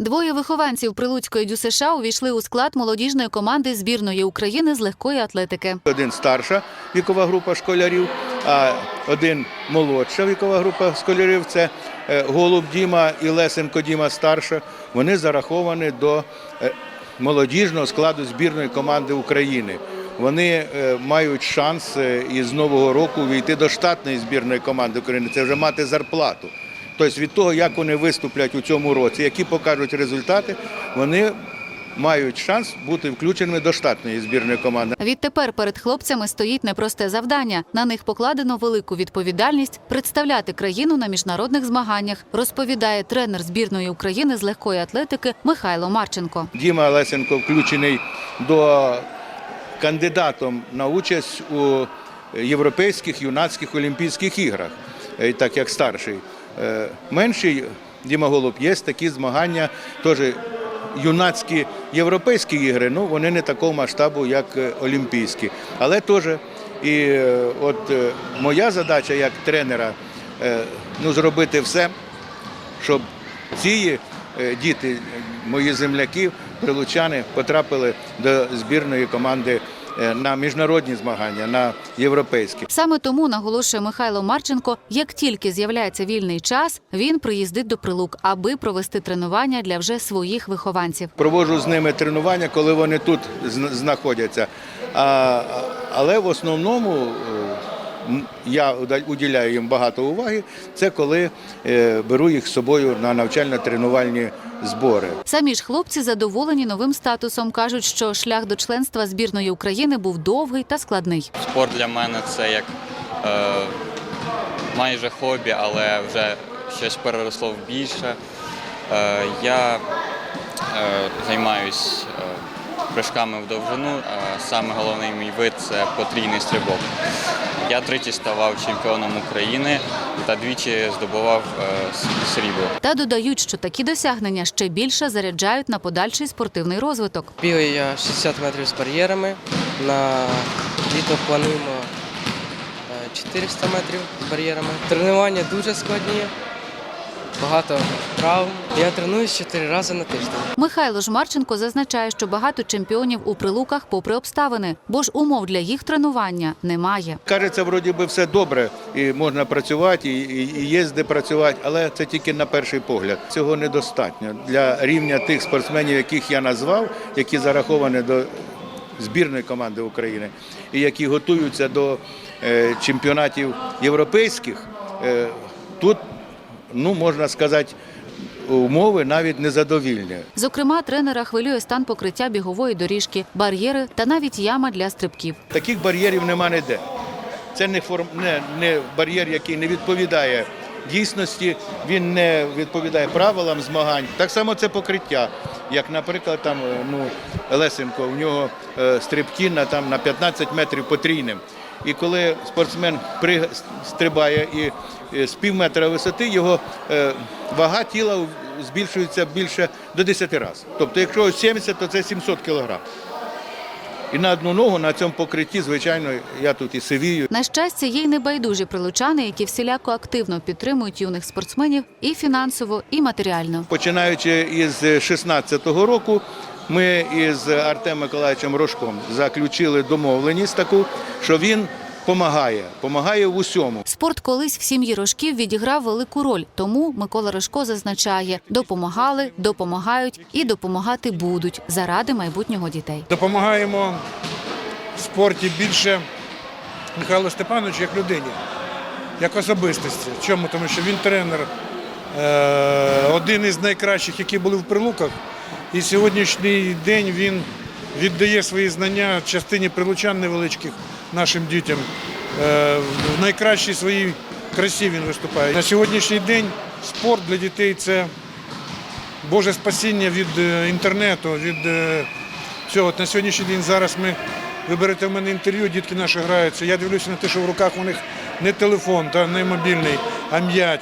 Двоє вихованців Прилуцької ДЮСШ увійшли у склад молодіжної команди збірної України з легкої атлетики. Один старша вікова група школярів, а один молодша вікова група школярів це е, Голуб Діма і Лесенко Діма старша. Вони зараховані до е, молодіжного складу збірної команди України. Вони е, мають шанс із нового року війти до штатної збірної команди України. Це вже мати зарплату. Тобто від того, як вони виступлять у цьому році, які покажуть результати, вони мають шанс бути включеними до штатної збірної команди. Відтепер перед хлопцями стоїть непросте завдання. На них покладено велику відповідальність представляти країну на міжнародних змаганнях, розповідає тренер збірної України з легкої атлетики Михайло Марченко. Діма Лесенко включений до кандидатом на участь у європейських юнацьких олімпійських іграх, е, так як старший. Е, Менший Діма Голуб є такі змагання, теж юнацькі європейські ігри, ну вони не такого масштабу, як е, олімпійські. Але теж і е, от моя задача як тренера ну, зробити все, щоб ці діти, мої земляки, прилучани, потрапили до збірної команди на міжнародні змагання, на європейські. Саме тому наголошує Михайло Марченко, як тільки з'являється вільний час, він приїздить до Прилук, аби провести тренування для вже своїх вихованців. Проводжу з ними тренування, коли вони тут зн- знаходяться. А, але в основному е, я уділяю їм багато уваги. Це коли е, беру їх з собою на навчально-тренувальні збори. Самі ж хлопці задоволені новим статусом. кажуть, що шлях до членства збірної України був довгий та складний. Спорт для мене це як е, майже хобі, але вже щось переросло в більше. Е, я е, займаюсь е, прыжками в довжину. Саме головний мій вид це потрійний стрибок. Я тричі ставав чемпіоном України та двічі здобував е, срібло. Та додають, що такі досягнення ще більше заряджають на подальший спортивний розвиток. Бігаю я 60 метрів з бар'єрами. На літо плануємо е, 400 метрів з бар'єрами. Тренування дуже складні, багато травм. Я тренуюсь 4 рази на тиждень. Михайло ж Марченко зазначає, що багато чемпіонів у прилуках попри обставини, бо ж умов для їх тренування немає. Кажеться, вроді би все добре, і можна працювати, і, і, і є де працювати, але це тільки на перший погляд. Цього недостатньо для рівня тих спортсменів, яких я назвав, які зараховані до збірної команди України і які готуються до е, чемпіонатів європейських. Е, тут, ну можна сказати, умови навіть незадовільні. Зокрема, тренера хвилює стан покриття бігової доріжки, бар'єри та навіть яма для стрибків. Таких бар'єрів нема ніде. Це не, форм, не, не бар'єр, який не відповідає дійсності, він не відповідає правилам змагань. Так само це покриття. Як, наприклад, там, е, ну, Лесенко, у нього е, стрибки на, там, на 15 метрів потрійним. І коли спортсмен стрибає і е, з пів метра висоти, його е, вага тіла збільшується більше до 10 разів. Тобто, якщо 70, то це 700 кілограм. І на одну ногу на цьому покритті, звичайно, я тут і сивію. На щастя, є й небайдужі прилучани, які всіляко активно підтримують юних спортсменів і фінансово, і матеріально. Починаючи із 16-го року, ми із Артемом Миколаївичем Рожком заключили домовленість таку, що він допомагає, допомагає в усьому. Спорт колись в сім'ї рожків відіграв велику роль. Тому Микола Рожко зазначає, допомагали, допомагають і допомагати будуть заради майбутнього дітей. Допомагаємо в спорті більше Михайлу Степановичу як людині, як особистості. Чому? Тому що він тренер, е, один із найкращих, які були в прилуках. І сьогоднішній день він віддає свої знання частині прилучан невеличких нашим дітям. Е, В найкращій своїй красі він виступає. На сьогоднішній день спорт для дітей це Боже спасіння від е, інтернету, від е, цього. От на сьогоднішній день зараз ми ви берете в мене інтерв'ю, дітки наші граються. Я дивлюся на те, що в руках у них не телефон, та не мобільний, а м'яч.